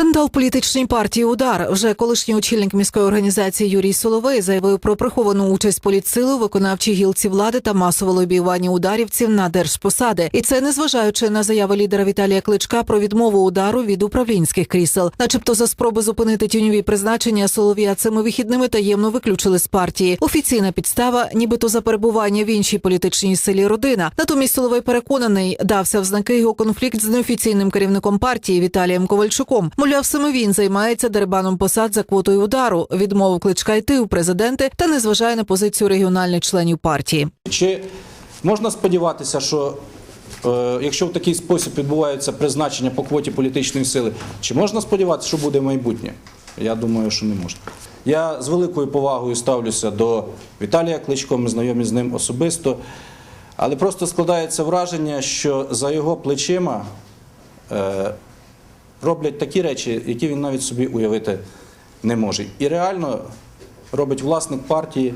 Скандал політичній партії Удар вже колишній очільник міської організації Юрій Соловей заявив про приховану участь політсили виконавчій гілці влади та масове лобіювання ударівців на держпосади. І це незважаючи на заяви лідера Віталія Кличка про відмову удару від управлінських крісел, начебто за спроби зупинити тіньові призначення Соловія цими вихідними таємно виключили з партії. Офіційна підстава, нібито за перебування в іншій політичній силі родина. Натомість Соловей переконаний, дався в знаки його конфлікт з неофіційним керівником партії Віталієм Ковальчуком. Мовляв, саме він займається дерибаном посад за квотою удару, відмовив кличка йти у президенти та не зважає на позицію регіональних членів партії. Чи можна сподіватися, що е, якщо в такий спосіб відбувається призначення по квоті політичної сили, чи можна сподіватися, що буде майбутнє? Я думаю, що не можна. Я з великою повагою ставлюся до Віталія Кличко, ми знайомі з ним особисто, але просто складається враження, що за його плечима е, роблять такі речі, які він навіть собі уявити не може. І реально робить власник партії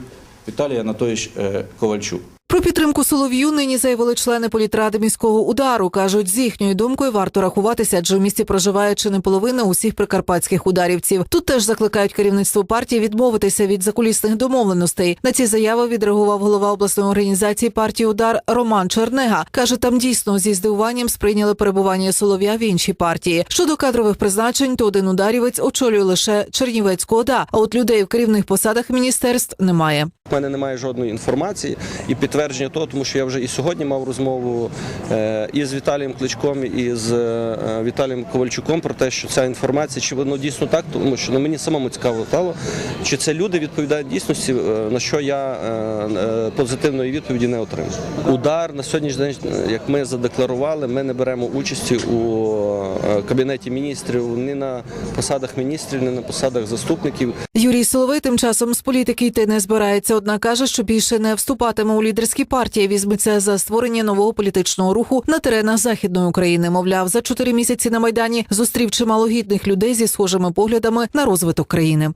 Віталій Анатолійович е, Ковальчук. Про підтримку Солов'ю нині заявили члени політради міського удару. кажуть, з їхньою думкою варто рахуватися, адже в місті проживає чи не половина усіх прикарпатських ударівців. Тут теж закликають керівництво партії відмовитися від закулісних домовленостей. На ці заяви відреагував голова обласної організації партії Удар Роман Чернега. каже, там дійсно зі здивуванням сприйняли перебування Солов'я в іншій партії. Щодо кадрових призначень, то один ударівець очолює лише Чернівецьку ОДА. А от людей в керівних посадах міністерств немає. У мене немає жодної інформації і підтвердження того, тому що я вже і сьогодні мав розмову е, і з Віталієм Кличком, і з е, Віталієм Ковальчуком про те, що ця інформація, чи воно дійсно так, тому що ну, мені самому цікаво стало, чи це люди відповідають дійсності, е, на що я позитивної відповіді не отримав. Удар на сьогоднішній день, як ми задекларували, ми не беремо участі у кабінеті міністрів ні на посадах міністрів, ні на посадах заступників. Юрій Соловей тим часом з політики йти не збирається, однак каже, що більше не вступатиме у лідерські партії. Візьметься за створення нового політичного руху на теренах західної України. Мовляв, за чотири місяці на майдані зустрів чимало гідних людей зі схожими поглядами на розвиток країни.